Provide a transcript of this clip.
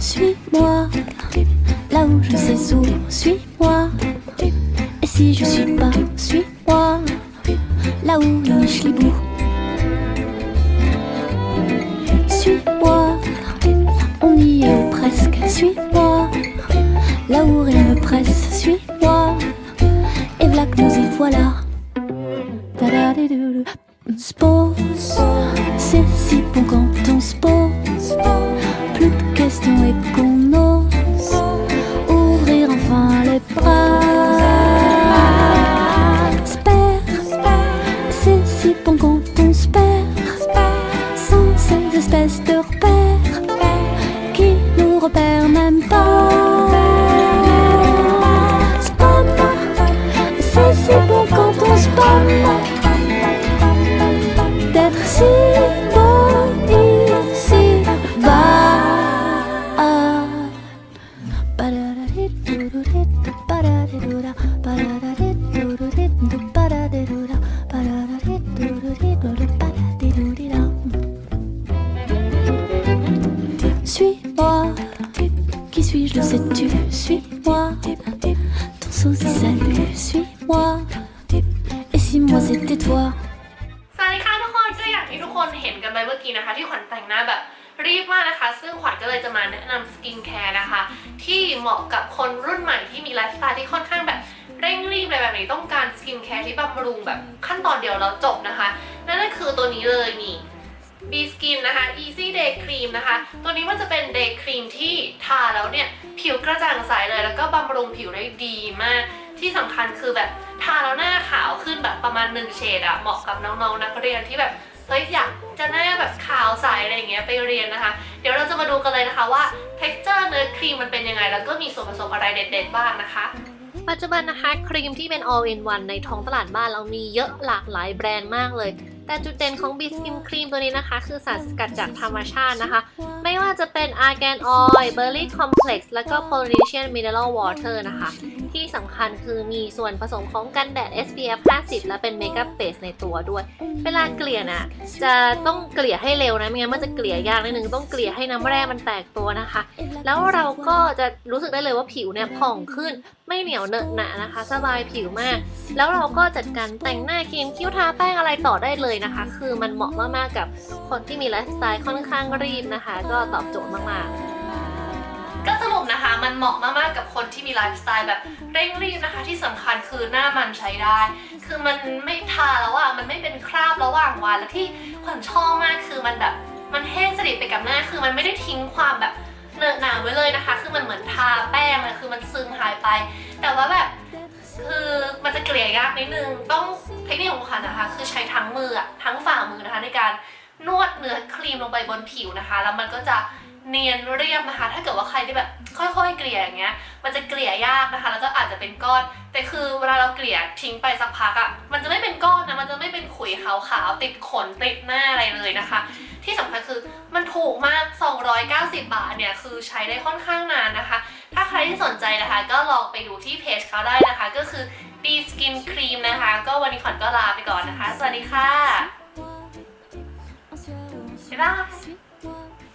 Suis-moi, là où je sais où, suis-moi. Et si je suis pas, suis-moi, là où niche les se pose, c'est si bon quand on se pose. Plus de questions et qu'on ose ouvrir enfin les bras. C'est si bon quand on se perd. Sans ces espèces de repères qui nous repèrent même pas. Sais-tu Suis-moi, ton sosie salut, suis-moi. Et si moi c'était toi สวัสดีค่ะทุกคนก็อย่างที่ทุกคนเห็นกันไปเมื่อกี้นะคะ ที่ขวัญแต่งหน้าแบบรีบมากนะคะ ซึ่งขวัญก็เลยจะมาแนะนำสกินแคร์นะคะ ที่เหมาะกับคนรุ่นใหม่ที่มีไลฟ์สไตล์ที่ค่อนข้างแบบเร่งรีบอะไรแบบนี้ต้องการสกินแคร์ที่บำรุงแบบขั้นตอนเดียวแล้วจบนะคะ B Skin นะคะ Easy Day Cream นะคะ ตัวนี้มันจะเป็น Day Cream ที่ทาแล้วเนี่ย ผิวกระจ่างใสเลยแล้วก็บำรุงผิวได้ดีมาก ที่สำคัญคือแบบทาแล้วหน้าขาวขึ้นแบบประมาณ1เฉดอะเหมาะกับน้องๆนักเรียนที่แบบเฮ้ยอยากจะหน้าแบบขาวใสอะไรอย่างเงี้ยไปเรียนนะคะ เดี๋ยวเราจะมาดูกันเลยนะคะว่า texture เนื้อครีมมันเป็นยังไง แล้วก็มีส่วนผสมอะไรเด็ดๆบ้างนะคะปัจจุบันนะคะ ครีมที่เป็น all in one ในท้องตลาดบ้านเรามีเยอะหลากหลายแบรนด์มากเลย แต่จุดเด่นของ b ีสกินครีมตัวนี้นะคะ คือสารสกัดจากธรรมชาตินะคะ ไม่ว่าจะเป็น argan oil berry complex แล้วก็ polynesian mineral water นะคะ ที่สำคัญคือมีส่วนผสมของกันแดด SPF 50 และเป็น makeup base ในตัวด้วย เวลาเกลี่ยน่ะจะต้องเกลี่ยให้เร็วนะไม่งั้นมันจะเกลี่ยยากนิดนึงต้องเกลี่ยให้น้ำแร่มันแตกตัวนะคะ แล้วเราก็จะรู้สึกได้เลยว่าผิวเนี่ยผ่องขึ้นไม่เหนียวเนอะหนะนะคะ สบายผิวมากแล้วเราก็จัดการแต่งหน้าครีมคิ้วทาแป้งอะไรต่อได้เลยนะคะ คือมันเหมาะมากๆกับคนที่มีไลฟ์สไตล์ค่อนข้างรีบนะคะ ก็ตอบโจทย์มากๆก็สรุปนะคะมันเหมาะมากๆกับคนที่มีไลฟ์สไตล์แบบเร่งรีบนะคะ ที่สำคัญคือหน้ามันใช้ได้ คือมันไม่ทาแล้วอะมันไม่เป็นคราบระหว่างวันและที่ขวัญชอบมากคือมันแบบมันแห้งสนิทไปกับหน้า คือมันไม่ได้ทิ้งความแบบเนอะหนาไว้เลยนะคะ คือมันเหมือนทาแป้งเลยคือมันซึมหายไป แต่ว่าแบบ ลี่ยยากนิดนึงต้องเทคนิคของขวัญนะคะ คือใช้ทั้งมือทั้งฝ่ามือนะคะ ในการนวดเนื้อครีมลงไปบนผิวนะคะ แล้วมันก็จะเนียนเรียบนะคะ ถ้าเกิดว่าใครที่แบบค่อยๆ เกลี่ยอย่างเงี้ย มันจะเกลี่ยยากนะคะ แล้วก็อาจจะเป็นก้อน แต่คือเวลาเราเกลี่ยทิ้งไปสักพักอะมันจะไม่เป็นก้อนนะ มันจะไม่เป็นขุยขาวๆ ติดขนติดหน้าอะไรเลยนะคะ ที่สำคัญคือมันถูกมาก 290 บาทเนี่ย คือใช้ได้ค่อนข้างนานนะคะ ถ้าใครที่สนใจนะคะ ก็ลองไปดูที่เพจเขาได้ นะคะ ก็คือ B Skin Cream นะคะ ก็วันนี้ขวัญก็ลาไปก่อนนะคะ สวัสดีค่ะบ๊ายบาย